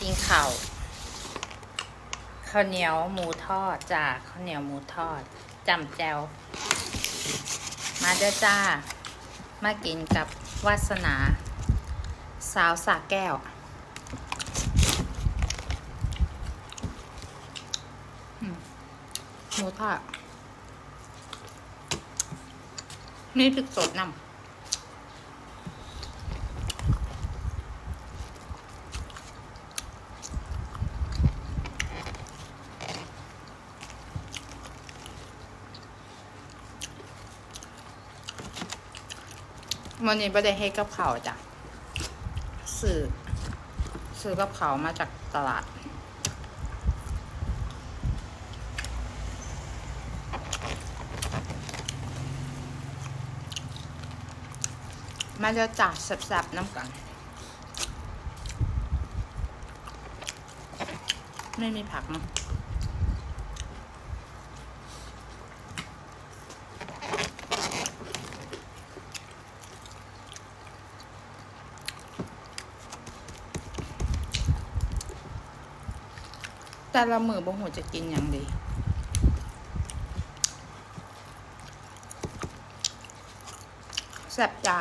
กินข้าวข้าวเหนียวหมูทอดจ้าข้าวเหนียวหมูทอดจำแจวมาเด้อจ้า มากินกับวาสนา สาวสาแก้ว หมูทอดนี่พริกสดนำ วันนี้ไม่ได้ให้กับเขาจ้ะซื้อซื้อกับเขามาจากตลาด มาจะจ่าแซ่บๆน้ำกัน ไม่มีผักเนอะ แต่ละมือบ่หัวจะกินอย่างดีแซ่บจ้า